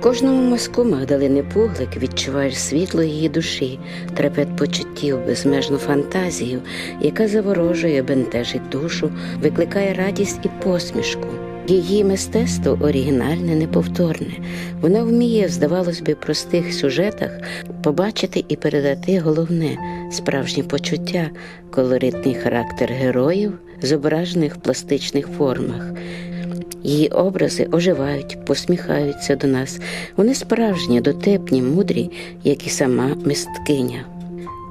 Кожному мазку Магдалини Пуглик відчуваєш світло її душі, трепет почуттів, безмежну фантазію, яка заворожує, бентежить душу, викликає радість і посмішку. Її мистецтво оригінальне, неповторне. Вона вміє, здавалось би, простих сюжетах побачити і передати головне справжні почуття, колоритний характер героїв, зображених в пластичних формах. Її образи оживають, посміхаються до нас. Вони справжні, дотепні, мудрі, як і сама мисткиня.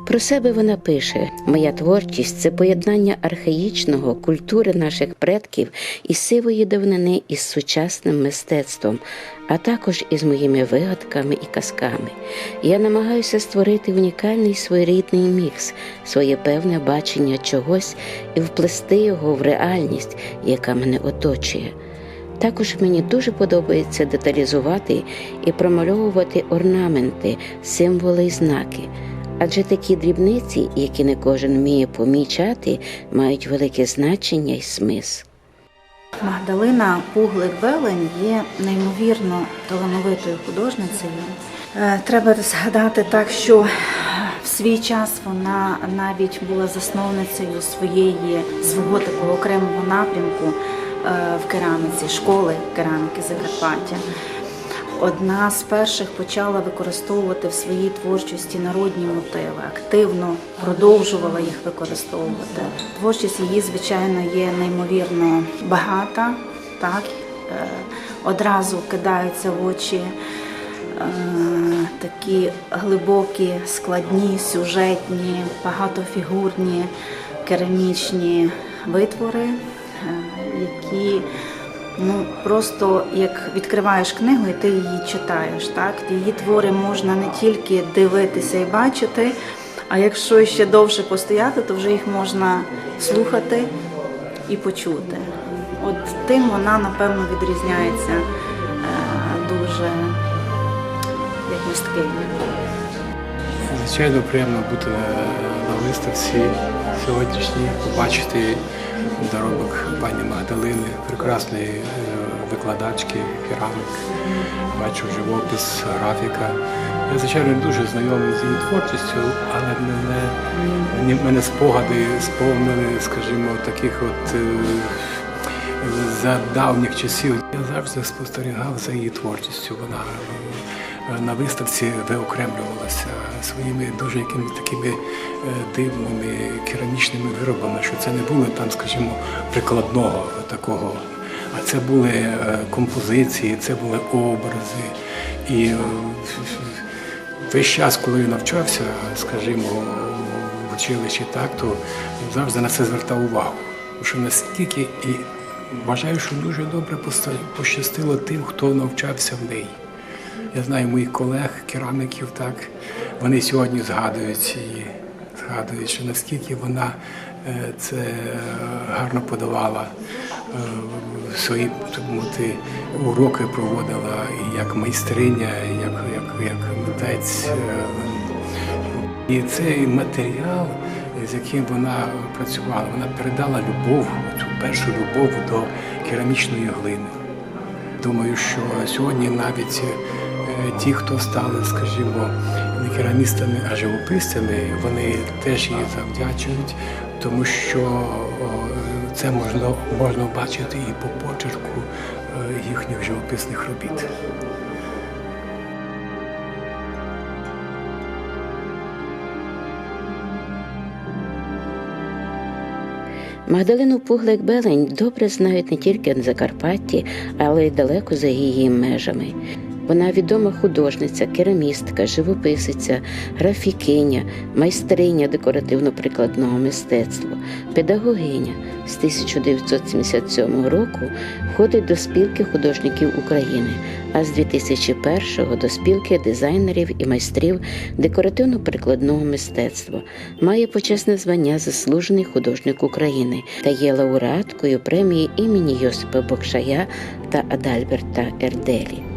Про себе вона пише: Моя творчість це поєднання архаїчного культури наших предків і сивої давнини із сучасним мистецтвом, а також із моїми вигадками і казками. Я намагаюся створити унікальний своєрідний мікс, своє певне бачення чогось і вплести його в реальність, яка мене оточує. Також мені дуже подобається деталізувати і промальовувати орнаменти, символи і знаки. Адже такі дрібниці, які не кожен вміє помічати, мають велике значення і смисл. Магдалина Пуглик Белень є неймовірно талановитою художницею. Е, Треба згадати так, що в свій час вона навіть була засновницею своєї свого такого окремого напрямку в кераміці, школи кераміки Закарпаття. Одна з перших почала використовувати в своїй творчості народні мотиви, активно продовжувала їх використовувати. Творчість її, звичайно, є неймовірно багата. Так Е, одразу кидаються в очі е, такі глибокі, складні, сюжетні, багатофігурні керамічні витвори, е, які Ну просто як відкриваєш книгу і ти її читаєш. Так її твори можна не тільки дивитися і бачити, а якщо ще довше постояти, то вже їх можна слухати і почути. От тим вона напевно відрізняється е, дуже як мисткиня. Звичайно, приємно бути на, на виставці сьогоднішній, побачити доробок пані Магдалини, прекрасної е, викладачки, керамик. Бачу живопис, графіка. Я, звичайно, дуже знайомий з її творчістю, але мене, мене спогади сповнені, скажімо, таких от е, за давніх часів. Я завжди спостерігав за її творчістю. Вона е, на виставці виокремлювалася своїми дуже якимись такими е, дивними керамічними виробами, що це не було там, скажімо, прикладного такого. А це були е, композиції, це були образи. І е, весь час, коли я навчався, скажімо, в училищі, так, то завжди на це звертав увагу. Тому що наскільки і вважаю, що дуже добре пощастило тим, хто навчався в неї. Я знаю моїх колег, кераміків, так, вони сьогодні згадують її, згадують, що наскільки вона е, це е, гарно подавала, е, свої так уроки проводила як майстриня, як, як, як митець. і цей матеріал, з яким вона працювала, вона передала любов, цю першу любов до керамічної глини. Думаю, що сьогодні навіть ті, хто стали, скажімо, не керамістами, а живописцями, вони теж їй завдячують, тому що це можна, можна бачити і по почерку е, їхніх живописних робіт. Магдалину Пуглик Белень добре знають не тільки на Закарпатті, але й далеко за її межами. Вона відома художниця, керамістка, живописиця, графікиня, майстриня декоративно-прикладного мистецтва, педагогиня. З 1977 року входить до спілки художників України, а з 2001 до спілки дизайнерів і майстрів декоративно-прикладного мистецтва. Має почесне звання Заслужений художник України та є лауреаткою премії імені Йосипа Бокшая та Адальберта Ерделі.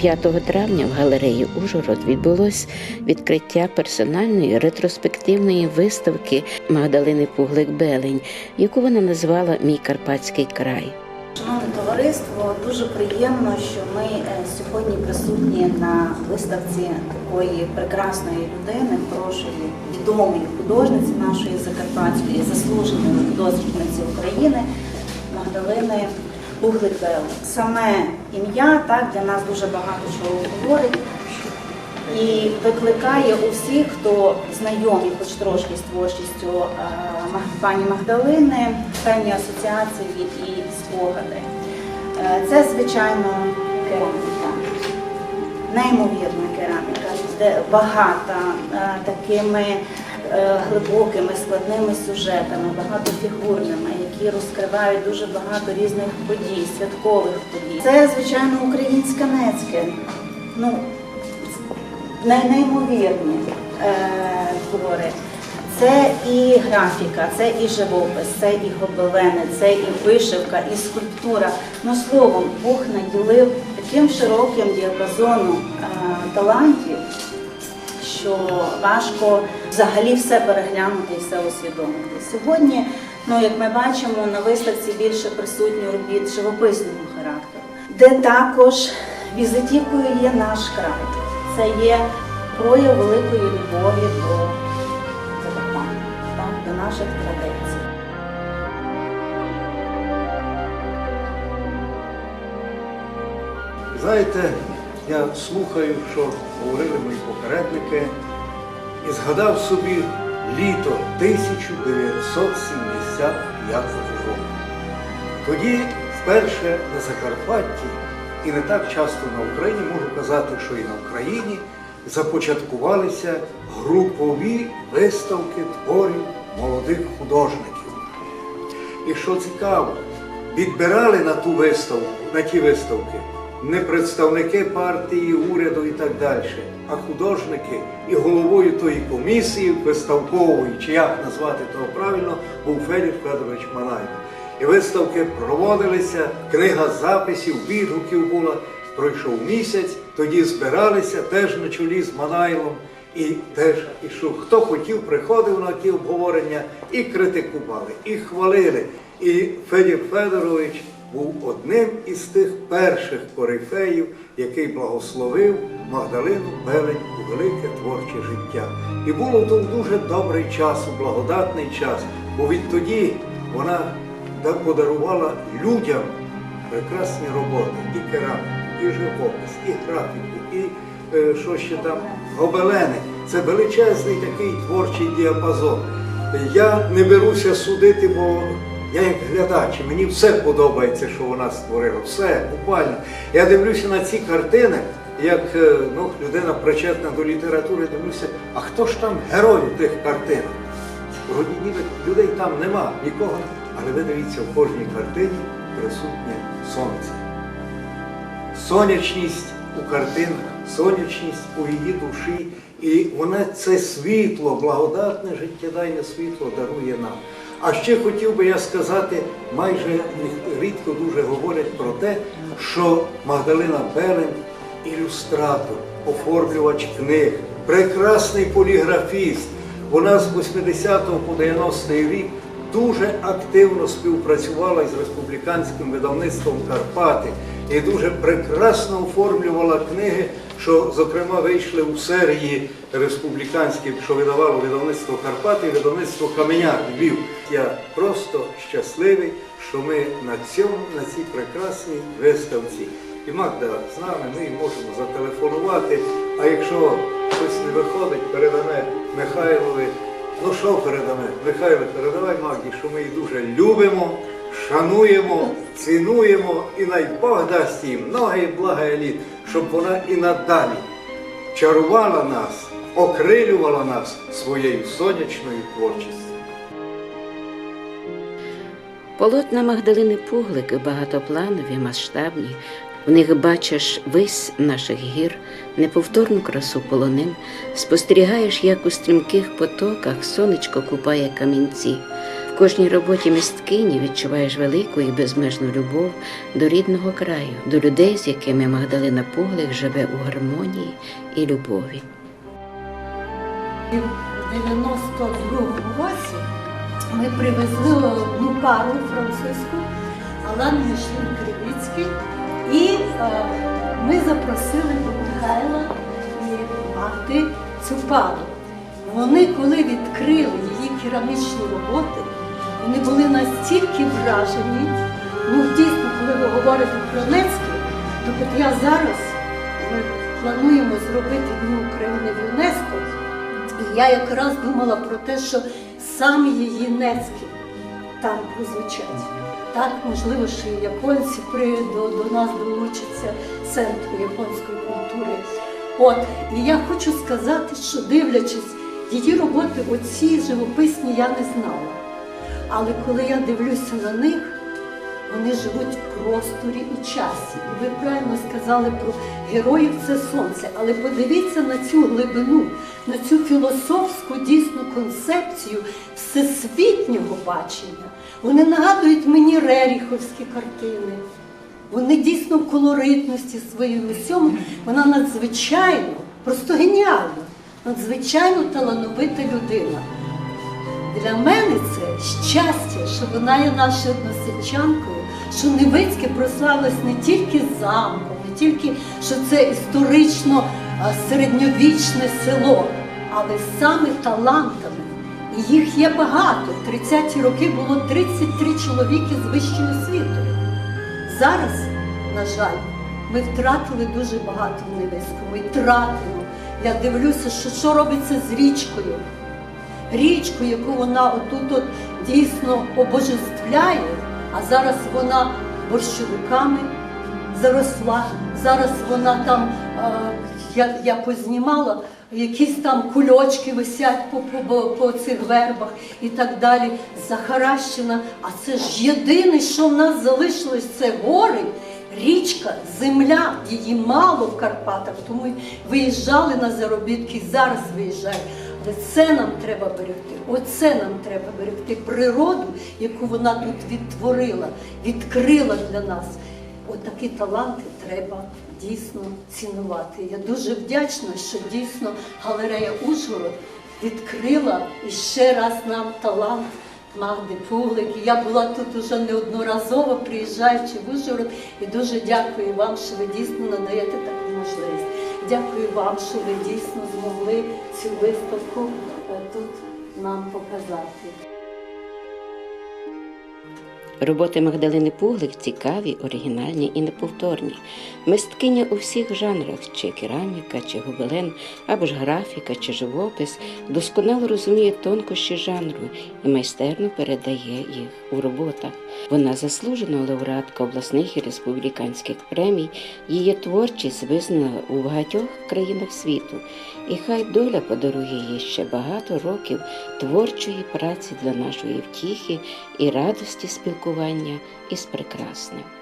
5 травня в галереї Ужгород відбулось відкриття персональної ретроспективної виставки Магдалини Пуглик Белень, яку вона назвала Мій Карпатський край. Шановне товариство. Дуже приємно, що ми е, сьогодні присутні на виставці такої прекрасної людини, хорошої, відомої художниці нашої закарпатської, заслуженої художниці України Магдалини Буглик Бел. Саме ім'я так для нас дуже багато чого говорить і викликає у всіх, хто знайомі хоч трошки з творчістю е, пані Магдалини, певні асоціації і спогади. Е, Це, звичайно, кераміка. Неймовірна кераміка, де багата е, такими глибокими складними сюжетами, багатофігурними, які розкривають дуже багато різних подій, святкових подій. Це, звичайно, українська нецьке. Ну, неймовірні е, твори. Це і графіка, це і живопис, це і гобелени, це і вишивка, і скульптура. Ну словом, Бог наділив таким широким діапазоном е, талантів, що важко взагалі все переглянути і все усвідомити. Сьогодні, ну як ми бачимо, на виставці більше присутні робіт живописного характеру, де також візитівкою є наш край. Це є прояв великої любові до Закарпаття, до наших традицій. Знаєте, я слухаю, що говорили мої попередники, і згадав собі літо 1975 року. Тоді вперше на Закарпатті і не так часто на Україні, можу казати, що і на Україні започаткувалися групові виставки творів молодих художників. І що цікаво, відбирали на ту виставку, на ті виставки не представники партії, уряду і так далі, а художники і головою тої комісії виставкової, чи як назвати того правильно, був Федір Федорович Манайко. І виставки проводилися, книга записів, відгуків була. Пройшов місяць, тоді збиралися теж на чолі з Манайлом. І теж, і що хто хотів, приходив на ті обговорення і критикували, і хвалили. І Федір Федорович був одним із тих перших корифеїв, який благословив Магдалину Белень у велике творче життя. І було то дуже добрий час, благодатний час, бо відтоді вона подарувала людям прекрасні роботи, і кераміку, і живопис, і графіку, і е, що ще там, гобелени. Це величезний такий творчий діапазон. Я не беруся судити, бо я як глядач, мені все подобається, що вона створила. Все, буквально. Я дивлюся на ці картини, як е, ну, людина причетна до літератури, дивлюся, а хто ж там герой у тих картинах? Вроді ніби людей там нема, нікого. Але ви дивіться, в кожній картині присутнє сонце. Сонячність у картинах, сонячність у її душі, і вона це світло, благодатне життєдайне світло дарує нам. А ще хотів би я сказати, майже рідко дуже говорять про те, що Магдалина Белень ілюстратор, оформлювач книг, прекрасний поліграфіст. Вона з 80 по 90-й рік дуже активно співпрацювала із республіканським видавництвом Карпати і дуже прекрасно оформлювала книги, що, зокрема, вийшли у серії республіканські, що видавало видавництво Карпати і видавництво Каменяк Львів. Я просто щасливий, що ми на цьому, на цій прекрасній виставці. І Магда з нами, ми можемо зателефонувати. А якщо щось не виходить, передаме Михайлові. Ну що передаме? Михайло, передавай Магді, що ми її дуже любимо, шануємо, цінуємо і най Бог дасть їй многое благое літ, щоб вона і надалі чарувала нас, окрилювала нас своєю сонячною творчістю. Полотна Магдалини Пуглик багатопланові, масштабні. В них бачиш вись наших гір, неповторну красу полонин, спостерігаєш, як у стрімких потоках сонечко купає камінці. Кожній роботі місткині відчуваєш велику і безмежну любов до рідного краю, до людей, з якими Магдалина Пуглик живе у гармонії і любові. У 92-му році ми привезли одну пару французьку, Алан Мішлін Кривицький. І е, ми запросили до Михайла і Магди Цупалу. Вони, коли відкрили її керамічні роботи, вони були настільки вражені. Ну, дійсно, коли ви говорите про Нецький, то от я зараз ми плануємо зробити Дні України в ЮНЕСКО. І я якраз думала про те, що саме її Нецькі там прозвучать. Так, можливо, що і японці при, до, до нас долучаться центру японської культури. От, і я хочу сказати, що дивлячись її роботи, оці живописні я не знала. Але коли я дивлюся на них, вони живуть в просторі і часі. І ви правильно сказали про героїв це сонце. Але подивіться на цю глибину, на цю філософську дійсну концепцію всесвітнього бачення. Вони нагадують мені реріховські картини. Вони дійсно в колоритності своїй усьому. Вона надзвичайно, просто геніальна, надзвичайно талановита людина. Для мене це щастя, що вона є нашою односельчанкою, що Невицьке прославилось не тільки замком, не тільки що це історично середньовічне село, але саме талантами. І їх є багато. В 30-ті роки було 33 чоловіки з вищою освітою. Зараз, на жаль, ми втратили дуже багато в Невицькому і тратимо. Я дивлюся, що, що робиться з річкою річку, яку вона отут от дійсно обожествляє, а зараз вона борщовиками заросла. Зараз вона там, я, я познімала, якісь там кульочки висять по, по, по цих вербах і так далі. Захаращена. А це ж єдине, що в нас залишилось, це гори. Річка, земля, її мало в Карпатах, тому виїжджали на заробітки, зараз виїжджають. Це нам треба берегти. Оце нам треба берегти природу, яку вона тут відтворила, відкрила для нас. Отакі таланти треба дійсно цінувати. Я дуже вдячна, що дійсно галерея Ужгород відкрила і ще раз нам талант Магди Пуглик. Я була тут уже неодноразово, приїжджаючи в Ужгород, і дуже дякую вам, що ви дійсно надаєте таку можливість. Дякую вам, що ви дійсно змогли цю виставку е, тут нам показати. Роботи Магдалини Пуглик цікаві, оригінальні і неповторні. Мисткиня у всіх жанрах, чи кераміка, чи гобелен, або ж графіка, чи живопис, досконало розуміє тонкощі жанру і майстерно передає їх у роботах. Вона заслужена лауреатка обласних і республіканських премій. Її творчість визнана у багатьох країнах світу, і хай доля подарує їй ще багато років творчої праці для нашої втіхи і радості спілкування із прекрасним.